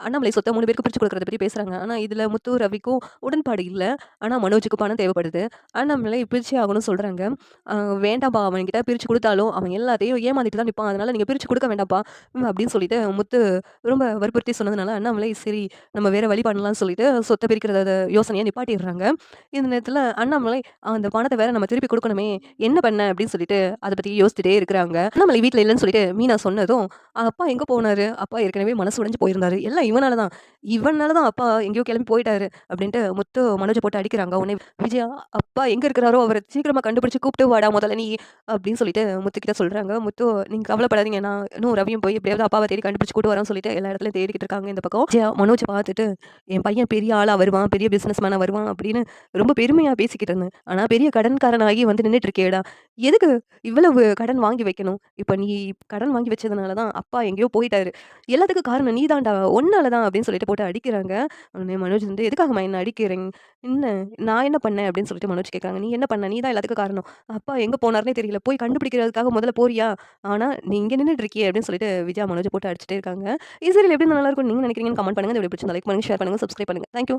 அண்ணாமலை சொத்தை மூணு பேருக்கு பிரிச்சு குடுக்குறத பற்றி பேசுறாங்க. ஆனால் இதில் முத்து, ரவிக்கும் உடன்பாடு இல்லை ஆனால் மனோஜுக்கு பணம் தேவைப்படுது. அண்ணாமலை பிரிச்சே ஆகணும்னு சொல்கிறாங்க "வேண்டாம்ப்பா அவன்கிட்ட பிரித்து பிரிச்சு அவன் எல்லாத்தையும் ஏமாத்திட்டு தான் நிற்பான் அதனால நீங்கள் பிரிச்சு கொடுக்க வேண்டாம்ப்பா" அப்படின்னு சொல்லிட்டு முத்து ரொம்ப வற்புறுத்தி சொன்னதுனால, அண்ணாமலை சரி நம்ம வேற வழி பண்ணலாம்னு சொல்லிட்டு சொத்தை பிரிக்கிறத யோசனையாக நிப்பாட்டிடுறாங்க. இந்த நேரத்தில் அண்ணாமலை அந்த பணத்தை வேற நம்ம திருப்பி கொடுக்கணுமே என்ன பண்ண? அப்படின்னு சொல்லிட்டு அதை பற்றி யோசிச்சுட்டே இருக்கிறாங்க. அண்ணாமலை வீட்டில் இல்லைன்னு சொல்லிட்டு மீனா சொன்னதும், "அப்பா எங்கே போனார் அப்பா ஏற்கனவே மனசு உடைஞ்சு போயிருந்தாரு. எல்லாம் இவனால தான். இவனால தான் அப்பா எங்கேயோ கிளம்பி போயிட்டாரு." அப்படின்ட்டு முத்து மனோஜை போட்டு அடிக்கிறாங்க. உடனே விஜயா, "அப்பா எங்கே இருக்கிறாரோ அவரை சீக்கிரமாக கண்டுபிடிச்சு கூப்பிட்டு வாடா முதல்ல நீ" அப்படின்னு சொல்லிட்டு முத்துக்கிட்ட சொல்கிறாங்க முத்து, நீங்கள் கவலைப்படாதீங்க. நான் இன்னும் ரவியும் போய் எப்படியாவது அப்பாவை தேடி கண்டுபிடிச்சு கூட்டு வரோம்னு" சொல்லிட்டு எல்லா இடத்துலையும் தேடிக்கிட்டு இருக்காங்க இந்த பக்கம். விஜயா பார்த்துட்டு, "என் பையன் பெரிய ஆளாக வருவான், பெரிய பிஸ்னஸ் மேனாக வருவான்" அப்படின்னு ரொம்ப பெருமையாக பேசிக்கிட்டு இருந்தேன். ஆனால் பெரிய கடன்காரனாகி வந்து நின்றுட்டு இருக்கேடா எதுக்கு இவ்வளவு கடன் வாங்கி வைக்கணும்? இப்போ நீ கடன் வாங்கி வச்சதுனால தான் அப்பா எங்கேயோ போயிட்டாரு. எல்லாத்துக்கும் காரணம் நீ தான்டா! உன்னால தான் அப்படின்னு சொல்லிட்டு போட்டு அடிக்கிறாங்க. உடனே மனோஜ் வந்து, "எதுக்காகம்மா என்ன அடிக்கிறீங்க? என்ன நான் என்ன பண்ணேன்?" அப்படின்னு சொல்லிட்டு மனோஜ் கேட்குறாங்க "நீ என்ன பண்ண? நீ தான் எல்லாத்துக்கும் காரணம். அப்பா எங்கே போனார்னே தெரியல. போய் கண்டுபிடிக்கிறதுக்காக முதல்ல போறியா? ஆனால் நீ இங்கே நின்றுட்டு இருக்கியே" அப்படின்னு சொல்லிட்டு விஜயா மனோஜ் போட்டு அடிச்சுட்டே இருக்காங்க. இந்த எப்படி நல்லா இருக்கும்னு நீங்கள் நினைக்கிறீங்கன்னு கமெண்ட் பண்ணுங்க. இந்த வீடியோ பிடிச்சிருந்தா லைக் பண்ணுங்க, ஷேர் பண்ணுங்க, சப்ஸ்கிரைப் பண்ணுங்க. Thank you.